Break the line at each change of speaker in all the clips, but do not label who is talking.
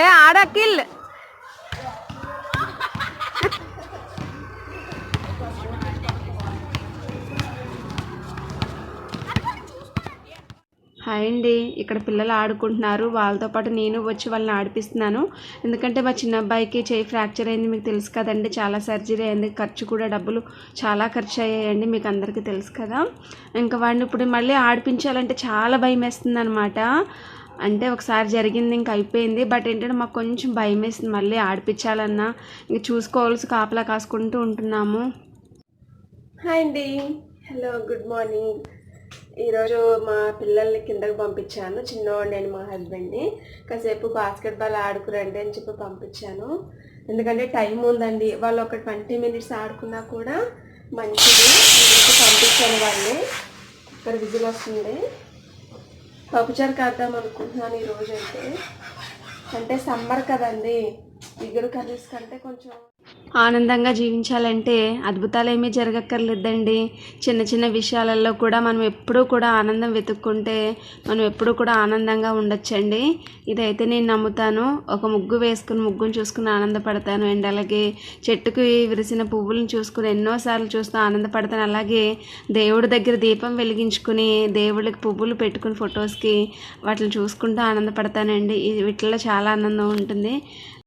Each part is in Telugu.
ఏ ఆడకిల్ హాయ్ అండి. ఇక్కడ పిల్లలు ఆడుకుంటున్నారు. వాళ్ళతో పాటు నేను వచ్చి వాళ్ళని ఆడిపిస్తున్నాను. ఎందుకంటే మా చిన్న అబ్బాయికి చేయి ఫ్రాక్చర్ అయింది మీకు తెలుసు కదండి. చాలా సర్జరీ అయింది. ఖర్చు కూడా డబ్బులు చాలా ఖర్చు అయ్యాయండి మీకు అందరికీ తెలుసు కదా. ఇంకా వాడిని ఇప్పుడు మళ్ళీ ఆడిపించాలంటే చాలా భయం వేస్తుంది అనమాట అంటే ఒకసారి జరిగింది ఇంక అయిపోయింది. బట్ ఏంటంటే మాకు కొంచెం భయం వేసింది. మళ్ళీ ఆడిపించాలన్నా ఇంక చూసుకోవాల్సి కాపలా కాసుకుంటూ ఉంటున్నాము. హాయ్ అండి. హలో గుడ్ మార్నింగ్ ఈరోజు మా పిల్లల్ని కిందకి పంపించాను. చిన్నవాడు నేను మా హస్బెండ్ని. కాసేపు బాస్కెట్ బాల్ ఆడుకురండి అని చెప్పి పంపించాను. ఎందుకంటే టైం ఉందండి. వాళ్ళు ఒక ట్వంటీ మినిట్స్ ఆడుకున్నా కూడా మంచిది. పంపించాను వాళ్ళని ఇక్కడ విజిల్ వస్తుంది. పప్పుచారు కాద్దాం అనుకుంటున్నాను ఈరోజు అయితే అంటే సమ్మర్ కదండి. ఇగురు కర్రీస్ కంటే కొంచెం ఆనందంగా జీవించాలంటే అద్భుతాలు ఏమీ జరగక్కర్లేదండి. చిన్న చిన్న విషయాలలో కూడా మనం ఎప్పుడూ కూడా ఆనందం వెతుక్కుంటే మనం ఎప్పుడూ కూడా ఆనందంగా ఉండొచ్చండి. ఇదైతే నేను నమ్ముతాను. ఒక ముగ్గు వేసుకుని ముగ్గును చూసుకుని ఆనందపడతాను అండ్. అలాగే చెట్టుకి విరిసిన పువ్వులను చూసుకుని ఎన్నోసార్లు చూస్తూ ఆనందపడతాను. అలాగే దేవుడి దగ్గర దీపం వెలిగించుకుని దేవుడికి పువ్వులు పెట్టుకుని ఫొటోస్కి వాటిని చూసుకుంటూ ఆనందపడతానండి. వీటిలో చాలా ఆనందం ఉంటుంది.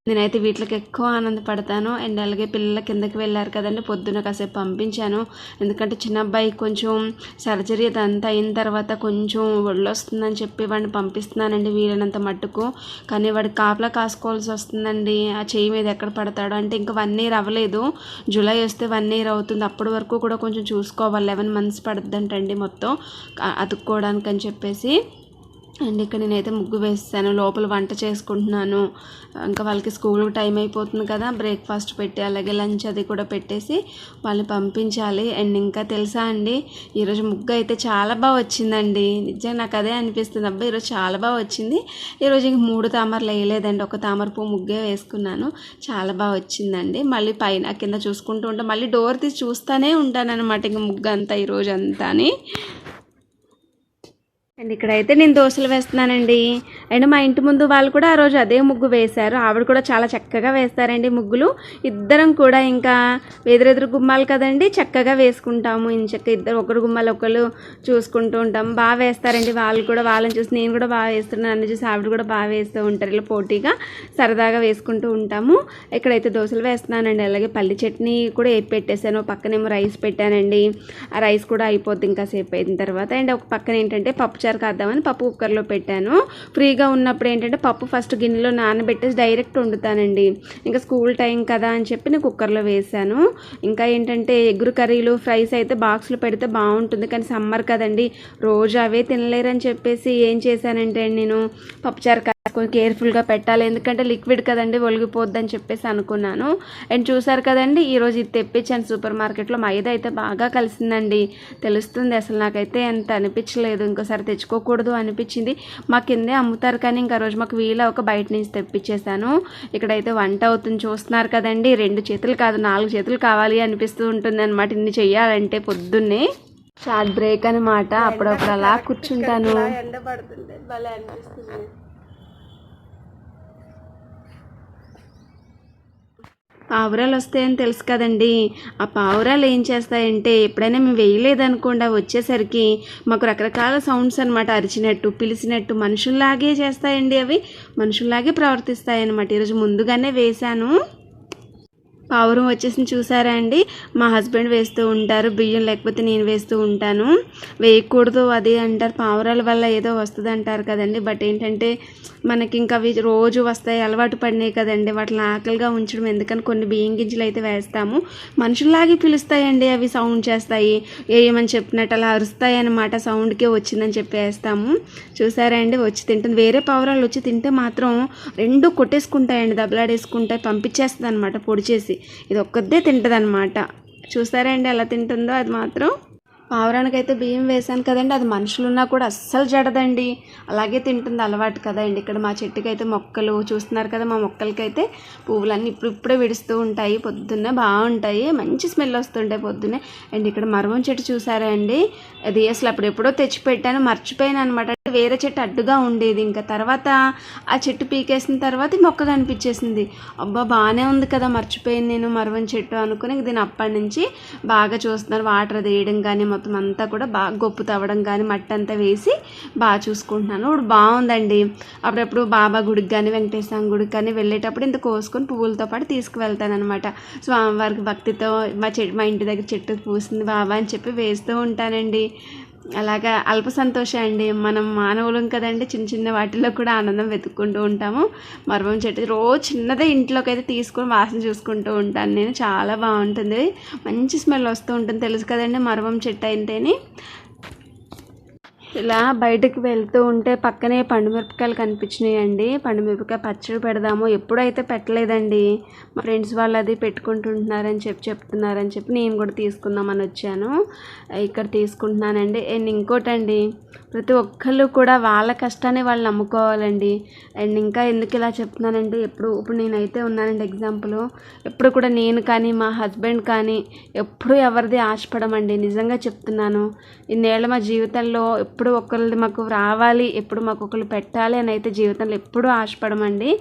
నేనైతే వీటికి ఎక్కువ ఆనందపడతాను. అండ్ అలాగే పిల్లల కిందకి వెళ్ళారు కదండి పొద్దున కాసేపు పంపించాను. ఎందుకంటే చిన్న అబ్బాయి కొంచెం సర్జరీ అదంతా అయిన తర్వాత కొంచెం ఒళ్ళు వస్తుందని చెప్పి వాడిని పంపిస్తున్నానండి వీలైనంత మట్టుకు. కానీ వాడు కాపలా కాసుకోవాల్సి వస్తుందండి. ఆ చేయి మీద ఎక్కడ పడతాడో అంటే ఇంకా వన్ ఇయర్ అవ్వలేదు. జూలై వస్తే వన్ ఇయర్ అవుతుంది. అప్పటి వరకు కూడా కొంచెం చూసుకోవాలి. లెవెన్ మంత్స్ పడుతుందంటండి మొత్తం. అతుక్కోవడానికి అని చెప్పేసి. అండ్ ఇక్కడ నేనైతే ముగ్గు వేస్తాను లోపల వంట చేసుకుంటున్నాను. ఇంకా వాళ్ళకి స్కూల్ టైం అయిపోతుంది కదా బ్రేక్ఫాస్ట్ పెట్టి అలాగే లంచ్ అది కూడా పెట్టేసి వాళ్ళని పంపించాలి. అండ్ ఇంకా తెలుసా అండి ఈరోజు ముగ్గు అయితే చాలా బాగా వచ్చిందండి. నిజంగా నాకు అదే అనిపిస్తుంది. అబ్బా ఈరోజు చాలా బాగా వచ్చింది. ఈరోజు ఇంక మూడు తామరలు వేయలేదండి. ఒక తామర పువ్వు ముగ్గే వేసుకున్నాను. చాలా బాగా వచ్చిందండి. మళ్ళీ పైన కింద చూసుకుంటూ ఉంటాను మళ్ళీ డోర్ తీసి చూస్తూనే ఉంటాను అనమాట ఇంక ముగ్గు అంతా ఈరోజు అంతా అని అండ్ ఇక్కడైతే నేను దోశలు వేస్తున్నానండి. అండ్ మా ఇంటి ముందు వాళ్ళు కూడా ఆ రోజు అదే ముగ్గు వేశారు. ఆవిడ కూడా చాలా చక్కగా వేస్తారండి ముగ్గులు. ఇద్దరం కూడా ఇంకా ఎదురెదురు గుమ్మాలు కదండి చక్కగా వేసుకుంటాము. ఇంచక్క ఇద్దరు ఒకరు గుమ్మాలు ఒకరు చూసుకుంటూ ఉంటాం బాగా వేస్తారండి వాళ్ళు కూడా. వాళ్ళని చూసి నేను కూడా బాగా వేస్తున్నాను. నన్ను చూసి ఆవిడ కూడా బాగా వేస్తూ ఉంటారు. ఇలా పోటీగా సరదాగా వేసుకుంటూ ఉంటాము. ఇక్కడైతే దోశలు వేస్తున్నానండి అలాగే పల్లి చట్నీ కూడా వేపి పెట్టేశాను. పక్కనేమో రైస్ పెట్టానండి. ఆ రైస్ కూడా అయిపోద్ది ఇంకా సేపు అయిన తర్వాత. అండ్ ఒక పక్కన ఏంటంటే పప్పుచారు కాద్దామని పప్పు కుక్కర్లో పెట్టాను. ఫ్రీ ఫ్రీగా ఉన్నప్పుడు ఏంటంటే పప్పు ఫస్ట్ గిన్నెలో నానబెట్టేసి డైరెక్ట్ వండుతానండి. ఇంకా స్కూల్ టైం కదా అని చెప్పి నేను కుక్కర్లో వేసాను ఇంకా ఏంటంటే ఎగ్గురు కర్రీలు ఫ్రైస్ అయితే బాక్స్లో పెడితే బాగుంటుంది. కానీ సమ్మర్ కదండి రోజు అవే తినలేరని చెప్పేసి ఏం చేశానంటే నేను పప్పుచారు కొంచెం కేర్ఫుల్గా పెట్టాలి. ఎందుకంటే లిక్విడ్ కదండి ఒలిగిపోద్ది అని చెప్పేసి అనుకున్నాను. అండ్ చూసారు కదండి ఈరోజు ఇది తెప్పించాను సూపర్ మార్కెట్లో మైదా అయితే బాగా కలిసిందండి. తెలుస్తుంది అసలు నాకైతే ఎంత అనిపించలేదు. ఇంకోసారి తెచ్చుకోకూడదు అనిపించింది. మా కిందే అమ్ముతారు కానీ ఇంకా రోజు మాకు వీలు ఒక బయట నుంచి తెప్పించేసాను ఇక్కడైతే వంట అవుతుంది చూస్తున్నారు కదండి. రెండు చేతులు కాదు నాలుగు చేతులు కావాలి అనిపిస్తూ ఉంటుంది అనమాట ఇన్ని చెయ్యాలంటే పొద్దున్నే. షార్ట్ బ్రేక్ అనమాట అప్పుడప్పుడు అలా కూర్చుంటాను. ఎండ పడుతుంది భలే అనిపిస్తుంది. పావురాలు వస్తాయని తెలుసు కదండి. ఆ పావురాలు ఏం చేస్తాయంటే ఎప్పుడైనా మేము వేయలేదనుకోండి వచ్చేసరికి మాకు రకరకాల సౌండ్స్ అనమాట అరిచినట్టు పిలిచినట్టు మనుషుల్లాగే చేస్తాయండి అవి. మనుషుల్లాగే ప్రవర్తిస్తాయి అనమాట ఈరోజు ముందుగానే వేశాను. పావురం వచ్చేసి చూసారా అండి? మా హస్బెండ్ వేస్తూ ఉంటారు బియ్యం లేకపోతే నేను వేస్తూ ఉంటాను. వేయకూడదు అది అంటారు. పావురాల వల్ల ఏదో వస్తుంది అంటారు కదండి. బట్ ఏంటంటే మనకి ఇంకా అవి రోజు వస్తాయి అలవాటు పడినాయి కదండి. వాటిని ఆకలిగా ఉంచడం ఎందుకని కొన్ని బియ్యం గింజలు అయితే వేస్తాము. మనుషుల్లాగే పిలుస్తాయండి అవి సౌండ్ చేస్తాయి. ఏమని చెప్పినట్టు అలా అరుస్తాయి అనమాట సౌండ్కే వచ్చిందని చెప్పి వేస్తాము. చూసారా అండి? వచ్చి తింటుంది. వేరే పావురాలు వచ్చి తింటే మాత్రం రెండు కొట్టేసుకుంటాయండి దెబ్బలాడేసుకుంటాయి పంపించేస్తుంది అనమాట పొడి చేసి. ఇది ఒక్కదే తింటుంది అనమాట చూసారా అండి ఎలా తింటుందో? అది మాత్రం పావురానికి అయితే బియ్యం వేసాను కదండి. అది మనుషులున్నా కూడా అస్సలు జడదండి. అలాగే తింటుంది అలవాటు కదండి ఇక్కడ మా చెట్టుకి అయితే మొక్కలు చూస్తున్నారు కదా మా మొక్కలకి అయితే పువ్వులన్నీ ఇప్పుడు ఇప్పుడే విడుస్తూ ఉంటాయి. పొద్దున్నే బాగుంటాయి. మంచి స్మెల్ వస్తుంటాయి పొద్దున్నే. అండ్ ఇక్కడ మరవం చెట్టు చూసారా అండి? అది అసలు అప్పుడు ఎప్పుడో తెచ్చి పెట్టాను మర్చిపోయాను అనమాట వేరే చెట్టు అడ్డుగా ఉండేది. ఇంకా తర్వాత ఆ చెట్టు పీకేసిన తర్వాత మొక్క కనిపించేసింది. అబ్బా బాగానే ఉంది కదా. మర్చిపోయింది నేను మరవం చెట్టు అనుకుని. దీని అప్పటి నుంచి బాగా చూస్తున్నారు. వాటర్ అది వేయడం కానీ మొత్తం అంతా కూడా బాగా గొప్పు తవ్వడం కానీ మట్టి అంతా వేసి బాగా చూసుకుంటున్నాను. ఇప్పుడు బాగుందండి. అప్పుడప్పుడు బాబా గుడికి కానీ వెంకటేశ్వర గుడికి కానీ వెళ్ళేటప్పుడు ఇంత కోసుకొని పువ్వులతో పాటు తీసుకువెళ్తానమాట స్వామివారికి భక్తితో మా చెట్టు మా ఇంటి దగ్గర చెట్టు పూసింది బాబా అని చెప్పి వేస్తూ ఉంటానండి. అలాగా అల్ప సంతోషం అండి. మనం మానవులం కదండి చిన్న చిన్న వాటిలో కూడా ఆనందం వెతుక్కుంటూ ఉంటాము. మర్మం చెట్టు రోజు చిన్నదే ఇంట్లోకి అయితే తీసుకొని వాసన చూసుకుంటూ ఉంటాను నేను. చాలా బాగుంటుంది. మంచి స్మెల్ వస్తూ ఉంటుంది. తెలుసు కదండి మర్మం చెట్టు అయితేనే. ఇలా బయటకు వెళ్తూ ఉంటే పక్కనే పండుమిరపకాయలు కనిపించినాయి అండి పండుమిరపకాయ పచ్చడి పెడదాము. ఎప్పుడైతే పెట్టలేదండి. మా ఫ్రెండ్స్ వాళ్ళు అది పెట్టుకుంటుంటున్నారని చెప్పి చెప్తున్నారని చెప్పి నేను కూడా తీసుకుందామని వచ్చాను. ఇక్కడ తీసుకుంటున్నానండి. అండ్ ఇంకోటండి ప్రతి ఒక్కళ్ళు కూడా వాళ్ళ కష్టాన్ని వాళ్ళు నమ్ముకోవాలండి. అండ్ ఇంకా ఎందుకు ఇలా చెప్తున్నానంటే ఎప్పుడు ఇప్పుడు నేనైతే ఉన్నానండి ఎగ్జాంపుల్ ఎప్పుడు కూడా నేను కానీ మా హస్బెండ్ కానీ ఎప్పుడు ఎవరిది ఆశపడమండి. నిజంగా చెప్తున్నాను. ఇన్నేళ్ళ మా జీవితంలో ఎప్పుడు ఒకరిది మాకు రావాలి ఎప్పుడు మాకు ఒకరు పెట్టాలి అని అయితే జీవితంలో ఎప్పుడూ ఆశపడమండి.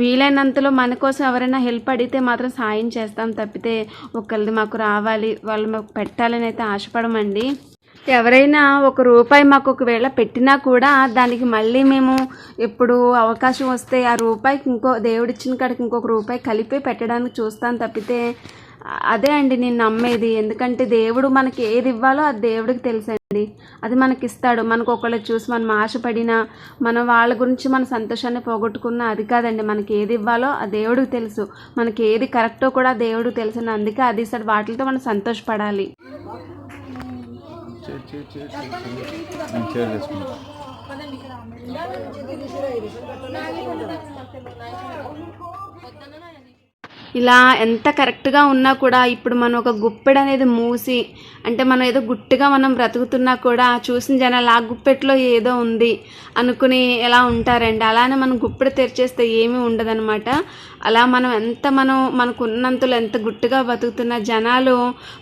వీలైనంతలో మన కోసం ఎవరైనా హెల్ప్ అడిగితే మాత్రం సాయం చేస్తాం తప్పితే ఒకరిది మాకు రావాలి వాళ్ళు మాకు పెట్టాలని అయితే ఆశపడమండి. ఎవరైనా ఒక రూపాయి మాకు ఒకవేళ పెట్టినా కూడా దానికి మళ్ళీ మేము ఎప్పుడు అవకాశం వస్తే ఆ రూపాయికి ఇంకో దేవుడిచ్చిన కాడికి ఇంకొక రూపాయి కలిపి పెట్టడానికి చూస్తాను తప్పితే అదే అండి నేను నమ్మేది. ఎందుకంటే దేవుడు మనకి ఏది ఇవ్వాలో అది దేవుడికి తెలుసండి. అది మనకి ఇస్తాడు మనకు ఒకళ్ళు చూసి మనం ఆశపడినా మనం వాళ్ళ గురించి మన సంతోషాన్ని పోగొట్టుకున్నా అది కాదండి. మనకి ఏది ఇవ్వాలో ఆ దేవుడికి తెలుసు. మనకి ఏది కరెక్టో కూడా దేవుడికి తెలుసు అందుకే అది ఇస్తాడు. వాటితో మనం సంతోషపడాలి.
చేసుకుంటా
ఇలా ఎంత కరెక్ట్గా ఉన్నా కూడా ఇప్పుడు మనం ఒక గుప్పెడు అనేది మూసి అంటే మనం ఏదో గుట్టుగా మనం బ్రతుకుతున్నా కూడా చూసిన జనాలు ఆ గుప్పెట్లో ఏదో ఉంది అనుకుని ఎలా ఉంటారండి? అలానే మనం గుప్పెడు తెరిచేస్తే ఏమీ ఉండదనమాట అలా మనం ఎంత మనం మనకున్నంతలో ఎంత గుట్టుగా బతుకుతున్న జనాలు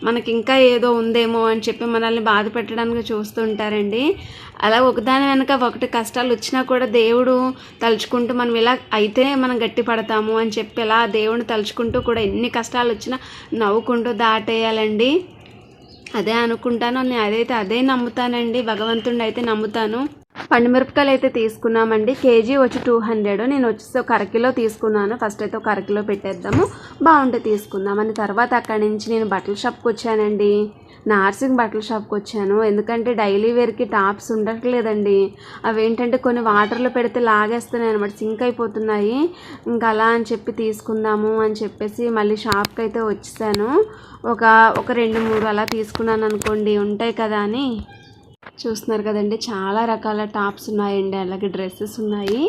మనకి ఇంకా ఏదో ఉందేమో అని చెప్పి మనల్ని బాధ పెట్టడానికి చూస్తుంటారండి. అలా ఒకదాని వెనక ఒకటి కష్టాలు వచ్చినా కూడా దేవుడు తలుచుకుంటూ మనం ఇలా అయితే మనం గట్టి పడతాము అని చెప్పి ఇలా దేవుడిని తలుచుకుంటూ కూడా ఎన్ని కష్టాలు వచ్చినా నవ్వుకుంటూ దాటేయాలండి. అదే అనుకుంటాను నేను అదైతే అదే నమ్ముతానండి. భగవంతుడిని అయితే నమ్ముతాను. పండుమిరపకాయలు అయితే తీసుకున్నామండి. కేజీ వచ్చి టూ హండ్రెడ్. నేను వచ్చేసి ఒక అరకిలో తీసుకున్నాను. ఫస్ట్ అయితే ఒక అరకిలో పెట్టేద్దాము. బాగుంటే తీసుకుందామని. తర్వాత అక్కడి నుంచి నేను బట్టల షాప్కి వచ్చానండి. నార్సింగ్ బట్టల షాప్కి వచ్చాను. ఎందుకంటే డైలీ వేర్కి టాప్స్ ఉండట్లేదండి. అవేంటంటే కొన్ని వాటర్లో పెడితే లాగేస్తున్నాయి అనమాట సింక్ అయిపోతున్నాయి. ఇంకా అలా అని చెప్పి తీసుకుందాము అని చెప్పేసి మళ్ళీ షాప్కి అయితే వచ్చేసాను. ఒక ఒక రెండు మూడు అలా తీసుకున్నాను అనుకోండి. ఉంటాయి కదా అని. చూస్తున్నారు కదండి చాలా రకాల టాప్స్ ఉన్నాయండి అలాగే డ్రెస్సెస్ ఉన్నాయి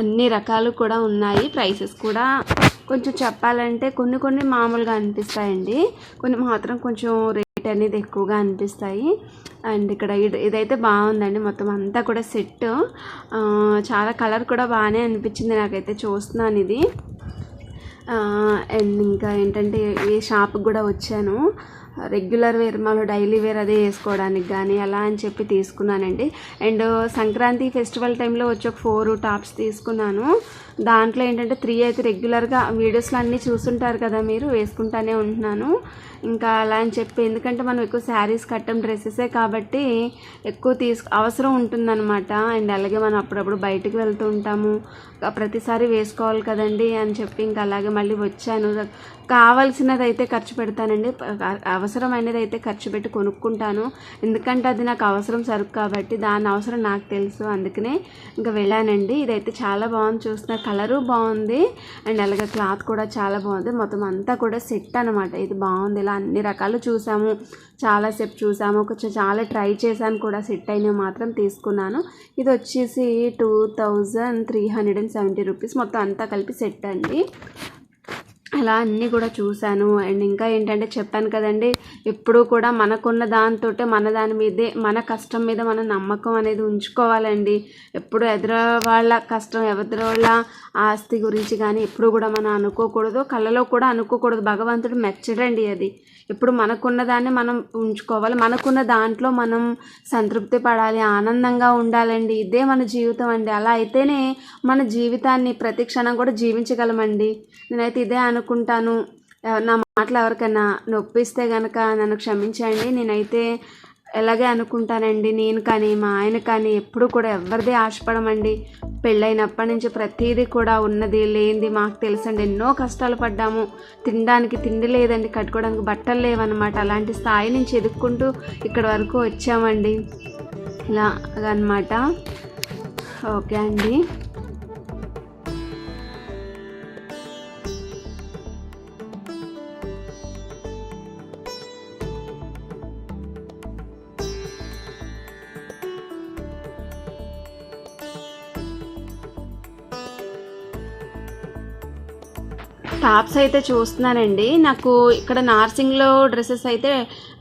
అన్ని రకాలు కూడా ఉన్నాయి ప్రైసెస్ కూడా. కొంచెం చెప్పాలంటే కొన్ని కొన్ని మామూలుగా అనిపిస్తాయండి కొన్ని మాత్రం కొంచెం రేట్ అనేది ఎక్కువగా అనిపిస్తాయి. అండ్ ఇక్కడ ఇది ఇదైతే బాగుందండి మొత్తం అంతా కూడా సెట్. చాలా కలర్ కూడా బాగానే అనిపించింది నాకైతే చూస్తున్నాను ఇది. అండ్ ఇంకా ఏంటంటే ఈ షాప్కి కూడా వచ్చాను. రెగ్యులర్ వేర్ మనం డైలీ వేర్ అదే వేసుకోవడానికి కానీ అలా అని చెప్పి తీసుకున్నానండి. అండ్ సంక్రాంతి ఫెస్టివల్ టైంలో వచ్చి ఒక ఫోర్ టాప్స్ తీసుకున్నాను. దాంట్లో ఏంటంటే త్రీ అయితే రెగ్యులర్గా వీడియోస్లో అన్నీ చూస్తుంటారు కదా మీరు వేసుకుంటానే ఉంటున్నాను. ఇంకా అలా అని చెప్పి ఎందుకంటే మనం ఎక్కువ శారీస్ కట్టం డ్రెస్సెసే కాబట్టి ఎక్కువ తీసుకు అవసరం ఉంటుందన్నమాట. అండ్ అలాగే మనం అప్పుడప్పుడు బయటకు వెళ్తూ ఉంటాము. ప్రతిసారి వేసుకోవాలి కదండి అని చెప్పి ఇంకా అలాగే మళ్ళీ వచ్చాను. కావాల్సినది అయితే ఖర్చు పెడతానండి. అవసరమైనది అయితే ఖర్చు పెట్టి కొనుక్కుంటాను. ఎందుకంటే అది నాకు అవసరం సరుకు కాబట్టి దాని అవసరం నాకు తెలుసు. అందుకనే ఇంకా వెళ్ళానండి. ఇదైతే చాలా బాగుంది చూస్తున్నారు కలరు బాగుంది. అండ్ అలాగే క్లాత్ కూడా చాలా బాగుంది. మొత్తం అంతా కూడా సెట్ అనమాట ఇది బాగుంది. ఇలా అన్ని రకాలు చూసాము. చాలాసేపు చూసాము. కొంచెం చాలా ట్రై చేశాను కూడా. సెట్ అయినవి మాత్రం తీసుకున్నాను. ఇది వచ్చేసి two thousand three hundred and seventy rupees. మొత్తం అంతా కలిపి సెట్ అండి. అలా అన్నీ కూడా చూశాను. అండ్ ఇంకా ఏంటంటే చెప్పాను కదండి ఎప్పుడూ కూడా మనకున్న దాంతో మన దాని మీదే మన కష్టం మీద మన నమ్మకం అనేది ఉంచుకోవాలండి. ఎప్పుడు ఎదురు వాళ్ళ కష్టం ఎదురు వాళ్ళ ఆస్తి గురించి కానీ ఎప్పుడు కూడా మనం అనుకోకూడదు. కళ్ళలో కూడా అనుకోకూడదు. భగవంతుడు మెచ్చడండి అది. ఇప్పుడు మనకున్న దాన్ని మనం ఉంచుకోవాలి. మనకున్న దాంట్లో మనం సంతృప్తి పడాలి ఆనందంగా ఉండాలండి. ఇదే మన జీవితం అండి. అలా అయితేనే మన జీవితాన్ని ప్రతి క్షణం కూడా జీవించగలమండి. నేనైతే ఇదే అనుకుంటాను. నా మాటలు ఎవరికైనా నొప్పిస్తే కనుక నన్ను క్షమించండి. నేనైతే ఎలాగే అనుకుంటానండి. నేను కానీ మా ఆయన కానీ ఎప్పుడు కూడా ఎవరిది ఆశపడమండి. పెళ్ళైనప్పటి నుంచి ప్రతిదీ కూడా ఉన్నది లేనిది మాకు తెలుసండి. ఎన్నో కష్టాలు పడ్డాము. తినడానికి తిండి లేదండి కట్టుకోవడానికి బట్టలు లేవన్నమాట. అలాంటి స్థాయి నుంచి ఎదుక్కుంటూ ఇక్కడ వరకు వచ్చామండి. ఇలా అన్నమాట. ఓకే అండి. టాప్స్ అయితే చూస్తున్నానండి. నాకు ఇక్కడ నార్సింగ్లో డ్రెస్సెస్ అయితే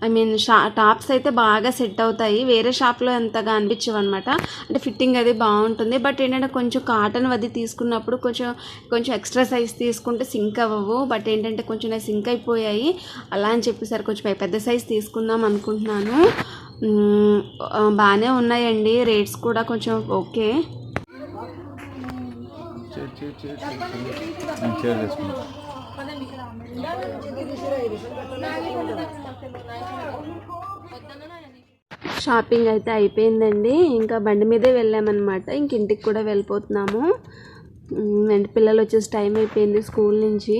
ఐ మీన్ షా టాప్స్ అయితే బాగా సెట్ అవుతాయి. వేరే షాప్లో అంతగా అనిపించవు అనమాట అంటే ఫిట్టింగ్ అది బాగుంటుంది. బట్ ఏంటంటే కొంచెం కాటన్ అది తీసుకున్నప్పుడు కొంచెం కొంచెం ఎక్స్ట్రా సైజ్ తీసుకుంటే సింక్ అవ్వవు. బట్ ఏంటంటే కొంచెం నాకు సింక్ అయిపోయాయి. అలా అని చెప్పేసరి కొంచెం పెద్ద సైజ్ తీసుకుందాం అనుకుంటున్నాను. బాగానే ఉన్నాయండి. రేట్స్ కూడా కొంచెం ఓకే. షాపింగ్ అయితే అయిపోయిందండి. ఇంకా బండి మీదే వెళ్ళామన్నమాట. ఇంక ఇంటికి కూడా వెళ్ళిపోతున్నాము. ఉమ్, అండ్ పిల్లలు వచ్చేసి టైం అయిపోయింది స్కూల్ నుంచి.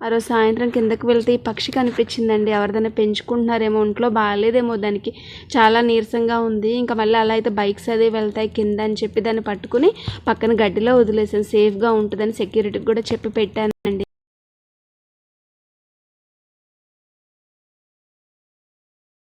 ఆ రోజు సాయంత్రం కిందకు వెళ్తే ఈ పక్షి కనిపించిందండి. ఎవరిదైనా పెంచుకుంటున్నారేమో ఒంట్లో బాగాలేదేమో దానికి. చాలా నీరసంగా ఉంది. ఇంకా మళ్ళీ అలా అయితే బైక్స్ అదే వెళ్తాయి కింద అని చెప్పి దాన్ని పట్టుకుని పక్కన గడ్డిలో వదిలేసాను. సేఫ్గా ఉంటుందని సెక్యూరిటీకి కూడా చెప్పి పెట్టానండి.